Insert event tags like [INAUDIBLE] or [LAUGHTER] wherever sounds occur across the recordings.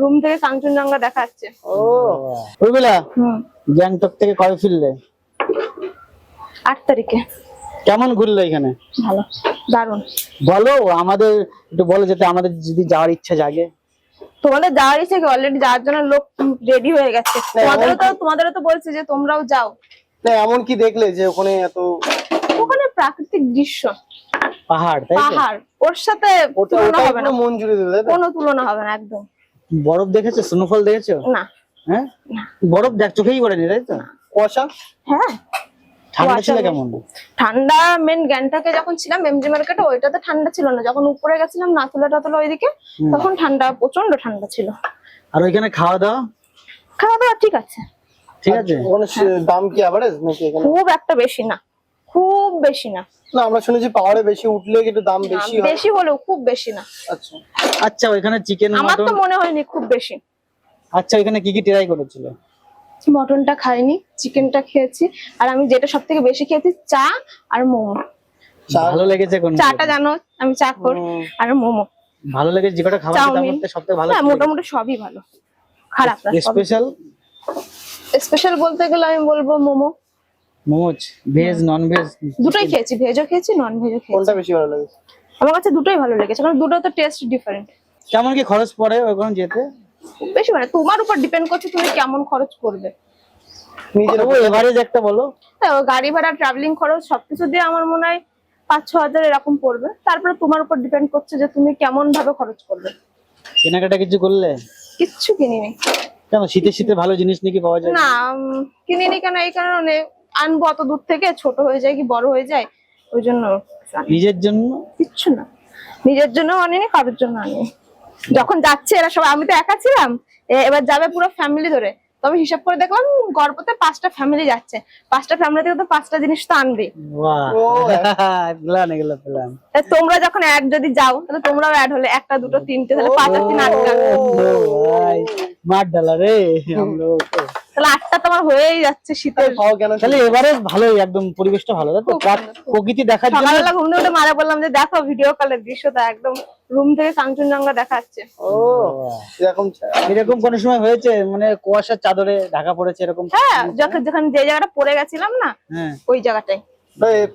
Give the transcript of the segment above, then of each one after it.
Room থেকে কাঞ্চনজঙ্ঘা দেখাচ্ছে। ও। হুম। গ্যাংটক থেকে কবে ফিরলে? আট তারিখে। কেমন ঘুরলো এখানে? ভালো দারুণ। বলো আমাদের একটু বলো যাতে আমাদের যদি যাওয়ার ইচ্ছা জাগে। তোমাদের যাওয়ার ইচ্ছে কি? অলরেডি যাওয়ার জন্য লোক রেডি হয়ে গেছে। তোমাদেরও তো তোমাদেরও তো বলছে যে তোমরাও যাও। না এমন কি দেখলে যে ওখানে এত ওখানে প্রাকৃতিক দৃশ্য। পাহাড় তাই পাহাড়। ওর সাথে তুলনা হবে না। মন জুড়ে দিল কোনো তুলনা হবে না একদম। বরফ দেখেছ? স্নোফল দেখেছ? না। হ্যাঁ? বরফ দেখ চোখেই পড়েনি তাই তো? কুয়াশা? হ্যাঁ। ঠান্ডা ছিল কেমন? ঠান্ডা মেন গ্যাংটকে যখন ছিলাম এমজি মার্কেটে ওইটাতে ঠান্ডা ছিল না। যখন উপরে গেছিলাম টাতুলা ওইদিকে তখন ঠান্ডা প্রচণ্ড ঠান্ডা ছিল। আর ওইখানে খাওয়া দাওয়া খাওয়া দাওয়া ঠিক আছে। ঠিক আছে। ওখানে দাম কি অ্যাভারেজ নাকি এখানে? খুব একটা বেশি না। বেশি না। না আমরা শুনেছি পাহাড়ে বেশি উঠলে একটু দাম বেশি হয়। বেশি হলেও খুব বেশি না। আচ্ছা। আচ্ছা ওইখানে চিকেন আমার তো মনে হয়নি খুব বেশি। আচ্ছা ওইখানে কি কি ট্রাই করেছিল? মটনটা খাইনি চিকেনটা খেয়েছি। আর আমি যেটা সব থেকে বেশি খেয়েছি চা আর মোমো। ভালো লেগেছে কোন চাটা জানো আমি চা কর আর মোমো। ভালো লেগেছে যে কটা খাবার তার। মধ্যে সবথেকে ভালো হ্যাঁ মোটামুটি সবই ভালো। খারাপ না স্পেশাল স্পেশাল বলতে গেলে আমি বলব momo. Momos veg non veg দুটোই খেয়েছি ভেজও খেয়েছি নন ভেজও খেয়েছি। কোনটা বেশি ভালো লাগে? আমার কাছে দুটোই ভালো লেগেছে কারণ দুটো তো টেস্ট ডিফারেন্ট কেমন কি খরচ পড়ে ওখানে যেতে? বেশি মানে তোমার উপর ডিপেন্ড করছে তুমি কেমন খরচ করবে। নিজের তবু এভারেজ একটা বলো। হ্যাঁ, গাড়ি ভাড়া ট্রাভেলিং খরচ সবকিছু দিয়ে আমার মনে হয় পাঁচ ছ হাজার এরকম পড়বে। তারপরে তোমার উপর ডিপেন্ড করছে যে তুমি কেমন ভাবে খরচ করবে। কেনাকাটা কিছু করলে? কিচ্ছু কিনিনি। কেন শীতে শীতে ভালো জিনিস নাকি পাওয়া যায়? না কিনিনি কেন এই কারণে আনব অত দূর থেকে ছোট হয়ে যায় কি বড় হয়ে যায় ওই জন্য নিজের জন্য? কিচ্ছু না। নিজের জন্য আনিনি কারোর জন্য আনিনি। যখন যাচ্ছে এরা সবাই আমি তো একা ছিলাম এ- এবার যাবে পুরো ফ্যামিলি ধরে। তবে হিসাব করে দেখলাম গর্বতে পাঁচটা ফ্যামিলি যাচ্ছে। পাঁচটা ফ্যামিলি থেকে তো পাঁচটা জিনিস তো আনবে। [LAUGHS] তোমরা যখন অ্যাড যদি যাও তাহলে তোমরাও অ্যাড হলে একটা দুটো তিনটে তাহলে পাঁচ আর তিন মার ডালা রে তাহলে আটটা তোমার হয়েই যাচ্ছে শীতের। তাহলে এবারে ভালোই একদম পরিবেশটা ভালো তো? প্রকৃতি দেখার জন্য সকালবেলা ঘুম থেকে উঠে মারা বললাম যে দেখো ভিডিও কলের দৃশ্যটা একদম রুম থেকে কাঞ্চনজঙ্ঘা দেখা যাচ্ছে ও এরকম এরকম কোন সময় হয়েছে? মানে কুয়াশার চাদরে ঢাকা পড়েছে এরকম? হ্যাঁ যখন যেখানে যে জায়গাটা পড়ে গেছিলাম না হ্যাঁ। ওই জায়গাটায়।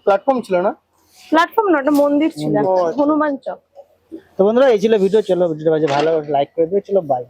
প্ল্যাটফর্ম ছিল না? প্ল্যাটফর্ম না ওটা মন্দির ছিল। হনুমান চক। তো বন্ধুরা এই ছিল ভিডিও চলো ভিডিওটা বাজে ভালো লাইক করে দিও চলো বাই